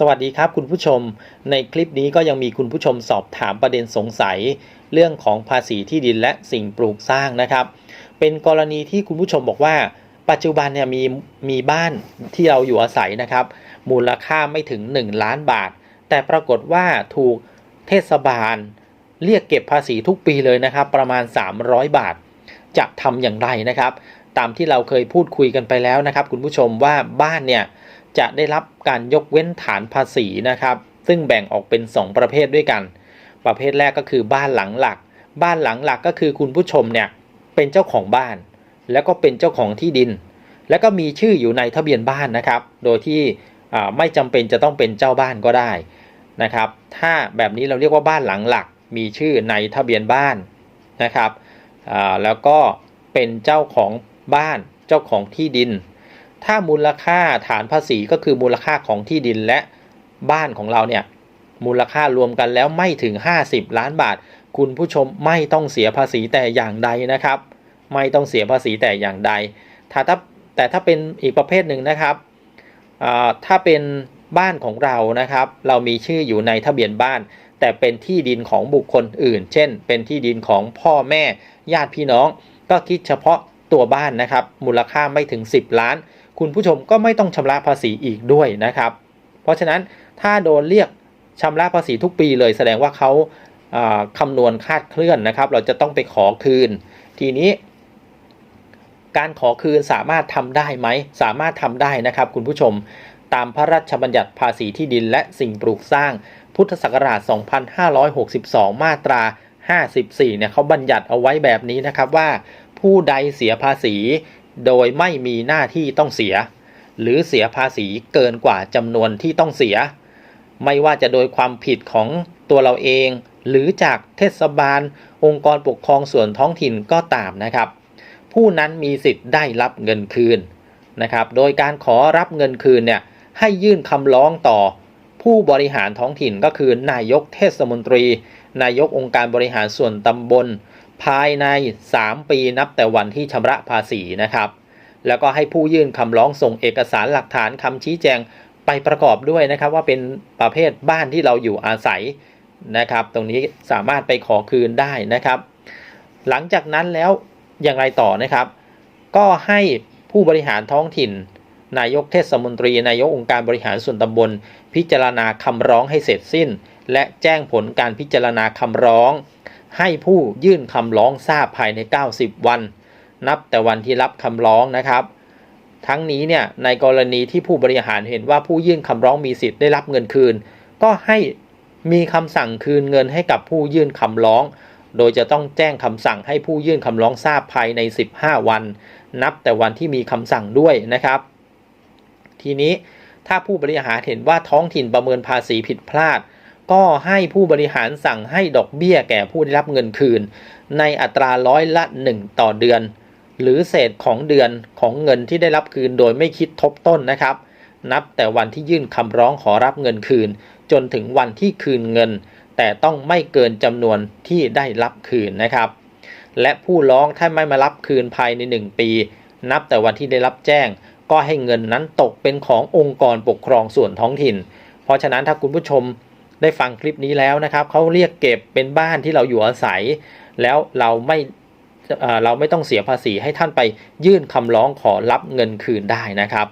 สวัสดีครับคุณผู้ชม ในคลิปนี้ก็ยังมีคุณผู้ชมสอบถามประเด็นสงสัย เรื่องของภาษีที่ดินและสิ่งปลูกสร้างนะครับ เป็นกรณีที่คุณผู้ชมบอกว่า ปัจจุบันเนี่ยมีมีบ้านที่เราอยู่อาศัยนะครับ มูลค่าไม่ถึง 1 ล้านบาท แต่ปรากฏว่าถูกเทศบาล เรียกเก็บภาษีทุกปีเลยนะครับ ประมาณ 300 บาท จะทำอย่างไรนะครับ ตามที่เราเคยพูดคุยกันไปแล้วนะครับ คุณผู้ชมว่าบ้านเนี่ย จะได้รับการยกเว้นฐานภาษีนะครับ ซึ่งแบ่งออกเป็น 2 ประเภทด้วยกัน ประเภทแรกก็คือบ้านหลังหลัก บ้านหลังหลักก็คือคุณผู้ชมเนี่ยเป็นเจ้าของบ้าน แล้วก็เป็นเจ้าของที่ดิน แล้วก็มีชื่ออยู่ในทะเบียนบ้านนะครับ โดยที่ไม่จำเป็นจะต้องเป็นเจ้าบ้านก็ได้นะครับ ถ้าแบบนี้เราเรียกว่าบ้านหลังหลัก มีชื่อในทะเบียนบ้านนะครับแล้วก็เป็นเจ้าของบ้านเจ้าของที่ดิน ถ้ามูลค่าฐานภาษีก็คือมูลค่าของที่ดินและบ้านของเราเนี่ยมูลค่ารวมกันแล้วไม่ถึง 50 ล้านบาท คุณผู้ชมไม่ต้องเสียภาษีแต่อย่างใดนะครับ ไม่ต้องเสียภาษีแต่อย่างใดถ้าถ้าแต่ถ้าเป็นอีกประเภทหนึ่งนะครับถ้าเป็นบ้านของเรานะครับ เรามีชื่ออยู่ในทะเบียนบ้าน แต่เป็นที่ดินของบุคคลอื่น เช่น เป็นที่ดินของพ่อแม่ ญาติพี่น้อง ก็คิดเฉพาะตัวบ้านนะครับ มูลค่าไม่ถึง 10 ล้าน คุณผู้ชมก็ไม่ต้องชำระภาษีอีกด้วยนะครับ เพราะฉะนั้นถ้าโดนเรียกชำระภาษีทุกปีเลย แสดงว่าเขาอ่าคำนวณคาดเคลื่อนนะครับ เราจะต้องไปขอคืน ทีนี้ การขอคืนสามารถทำได้ไหม สามารถทำได้นะครับ คุณผู้ชมตามพระราชบัญญัติภาษีที่ดินและสิ่งปลูกสร้าง พุทธศักราช 2562 มาตรา 54 เนี่ยเขาบัญญัติเอาไว้แบบนี้นะครับว่าผู้ใดเสียภาษี โดยไม่มีหน้าที่ต้องเสีย หรือเสียภาษีเกินกว่าจำนวนที่ต้องเสีย ไม่ว่าจะโดยความผิดของตัวเราเอง หรือจากเทศบาล องค์กรปกครองส่วนท้องถิ่นก็ตามนะครับ ผู้นั้นมีสิทธิ์ได้รับเงินคืนนะครับ โดยการขอรับเงินคืนเนี่ยให้ยื่นคำร้องต่อผู้บริหารท้องถิ่นก็คือนายกเทศมนตรี นายกองค์การบริหารส่วนตำบล ภายใน 3 ปีนับแต่วันที่ชำระภาษีนะครับ แล้วก็ให้ผู้ยื่นคำร้องส่งเอกสารหลักฐานคำชี้แจงไปประกอบด้วยนะครับ ว่าเป็นประเภทบ้านที่เราอยู่อาศัยนะครับ ตรงนี้สามารถไปขอคืนได้นะครับ หลังจากนั้นแล้วอย่างไรต่อนะครับ ก็ให้ผู้บริหารท้องถิ่น นายกเทศมนตรี นายกองค์การบริหารส่วนตำบล พิจารณาคำร้องให้เสร็จสิ้น และแจ้งผลการพิจารณาคำร้อง ให้ผู้ยื่นคำร้องทราบภายใน 90 วัน นับแต่วันที่รับคำร้องนะครับ ทั้งนี้เนี่ยในกรณีที่ผู้บริหารเห็นว่าผู้ยื่นคำร้องมีสิทธิ์ได้รับเงินคืน ก็ให้มีคำสั่งคืนเงินให้กับผู้ยื่นคำร้อง โดยจะต้องแจ้งคำสั่งให้ผู้ยื่นคำร้องทราบภายใน 15 วัน นับแต่วันที่มีคำสั่งด้วยนะครับ ทีนี้ถ้าผู้บริหารเห็นว่าท้องถิ่นประเมินภาษีผิดพลาด ก็ให้ผู้บริหารสั่งให้ดอกเบี้ยแก่ผู้ได้รับเงินคืน ในอัตราร้อยละ 1 ต่อเดือน หรือเศษของเดือนของเงินที่ได้รับคืนโดยไม่คิดทบต้นนะครับ นับแต่วันที่ยื่นคำร้องขอรับเงินคืน จนถึงวันที่คืนเงิน แต่ต้องไม่เกินจำนวนที่ได้รับคืนนะครับ และผู้ร้องถ้าไม่มารับคืนภายใน 1 ปี นับแต่วันที่ได้รับแจ้ง ก็ให้เงินนั้นตกเป็นขององค์กรปกครองส่วนท้องถิ่น เพราะฉะนั้นถ้าคุณผู้ชม ได้ฟังคลิปนี้แล้วนะครับเขาเรียกเก็บเป็นบ้านที่เราอยู่อาศัย แล้วเราไม่เราไม่ต้องเสียภาษีให้ท่านไปยื่นคำร้องขอรับเงินคืนได้นะครับ